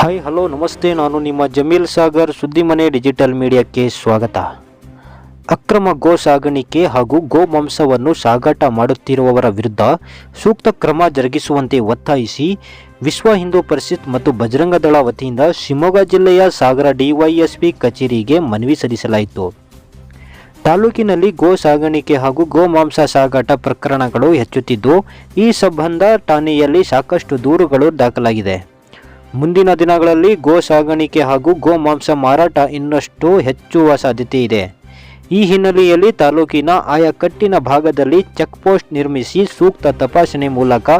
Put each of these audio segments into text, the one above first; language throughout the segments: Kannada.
ಹಾಯ್ ಹಲೋ ನಮಸ್ತೆ. ನಾನು ನಿಮ್ಮ ಜಮೀಲ್ ಸಾಗರ್ ಸುದ್ದಿಮನೆ ಡಿಜಿಟಲ್ ಮೀಡಿಯಾಕ್ಕೆ ಸ್ವಾಗತ. ಅಕ್ರಮ ಗೋ ಸಾಗಾಣಿಕೆ ಹಾಗೂ ಗೋ ಮಾಂಸವನ್ನು ಸಾಗಾಟ ಮಾಡುತ್ತಿರುವವರ ವಿರುದ್ಧ ಸೂಕ್ತ ಕ್ರಮ ಜರುಗಿಸುವಂತೆ ಒತ್ತಾಯಿಸಿ ವಿಶ್ವ ಹಿಂದೂ ಪರಿಷತ್ ಮತ್ತು ಬಜರಂಗ ದಳ ವತಿಯಿಂದ ಶಿವಮೊಗ್ಗ ಜಿಲ್ಲೆಯ ಸಾಗರ ಡಿವೈಎಸ್ಪಿ ಕಚೇರಿಗೆ ಮನವಿ ಸಲ್ಲಿಸಲಾಯಿತು. ತಾಲೂಕಿನಲ್ಲಿ ಗೋ ಸಾಗಾಣಿಕೆ ಹಾಗೂ ಗೋ ಮಾಂಸ ಸಾಗಾಟ ಪ್ರಕರಣಗಳು ಹೆಚ್ಚುತ್ತಿದ್ದು, ಈ ಸಂಬಂಧ ಠಾಣೆಯಲ್ಲಿ ಸಾಕಷ್ಟು ದೂರುಗಳು ದಾಖಲಾಗಿದೆ. ಮುಂದಿನ ದಿನಗಳಲ್ಲಿ ಗೋ ಸಾಗಾಣಿಕೆ ಹಾಗೂ ಗೋ ಮಾಂಸ ಮಾರಾಟ ಇನ್ನಷ್ಟು ಹೆಚ್ಚುವ ಸಾಧ್ಯತೆ ಇದೆ. ಈ ಹಿನ್ನೆಲೆಯಲ್ಲಿ ತಾಲೂಕಿನ ಆಯಕಟ್ಟಿನ ಭಾಗದಲ್ಲಿ ಚೆಕ್ಪೋಸ್ಟ್ ನಿರ್ಮಿಸಿ ಸೂಕ್ತ ತಪಾಸಣೆ ಮೂಲಕ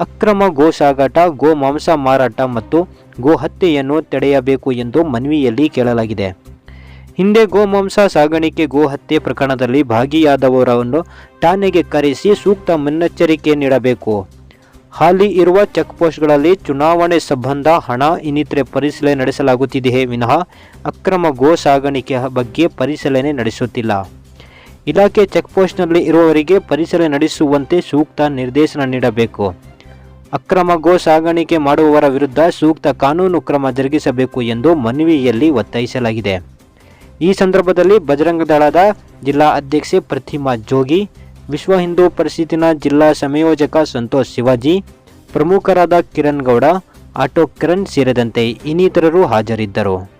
ಅಕ್ರಮ ಗೋ ಸಾಗಾಟ, ಗೋ ಮಾಂಸ ಮಾರಾಟ ಮತ್ತು ಗೋ ಹತ್ಯೆಯನ್ನು ತಡೆಯಬೇಕು ಎಂದು ಮನವಿಯಲ್ಲಿ ಕೇಳಲಾಗಿದೆ. ಹಿಂದೆ ಗೋಮಾಂಸ ಸಾಗಾಣಿಕೆ, ಗೋ ಹತ್ಯೆ ಪ್ರಕರಣದಲ್ಲಿ ಭಾಗಿಯಾದವರನ್ನು ಠಾಣೆಗೆ ಕರೆಸಿ ಸೂಕ್ತ ಮುನ್ನೆಚ್ಚರಿಕೆ ನೀಡಬೇಕು. ಹಾಲಿ ಇರುವ ಚೆಕ್ ಪೋಸ್ಟ್ಗಳಲ್ಲಿ ಚುನಾವಣೆ ಸಂಬಂಧ ಹಣ ಇನ್ನಿತರೆ ಪರಿಶೀಲನೆ ನಡೆಸಲಾಗುತ್ತಿದೆಯೇ ವಿನಃ ಅಕ್ರಮ ಗೋ ಸಾಗಾಣಿಕೆ ಬಗ್ಗೆ ಪರಿಶೀಲನೆ ನಡೆಸುತ್ತಿಲ್ಲ. ಇಲಾಖೆ ಚೆಕ್ಪೋಸ್ಟ್ನಲ್ಲಿ ಇರುವವರಿಗೆ ಪರಿಶೀಲನೆ ನಡೆಸುವಂತೆ ಸೂಕ್ತ ನಿರ್ದೇಶನ ನೀಡಬೇಕು. ಅಕ್ರಮ ಗೋ ಸಾಗಾಣಿಕೆ ಮಾಡುವವರ ವಿರುದ್ಧ ಸೂಕ್ತ ಕಾನೂನು ಕ್ರಮ ಜರುಗಿಸಬೇಕು ಎಂದು ಮನವಿಯಲ್ಲಿ ಒತ್ತಾಯಿಸಲಾಗಿದೆ. ಈ ಸಂದರ್ಭದಲ್ಲಿ ಬಜರಂಗದಳದ ಜಿಲ್ಲಾ ಅಧ್ಯಕ್ಷೆ ಪ್ರತಿಮಾ ಜೋಗಿ ವಿಶ್ವ ಹಿಂದೂ ಪರಿಷತ್ತಿನ ಜಿಲ್ಲಾ ಸಂಯೋಜಕ ಸಂತೋಷ್ ಶಿವಾಜಿ, ಪ್ರಮುಖರಾದ ಕಿರಣ್ ಗೌಡ, ಆಟೋ ಕಿರಣ್ ಸೇರಿದಂತೆ ಇನ್ನಿತರರು ಹಾಜರಿದ್ದರು.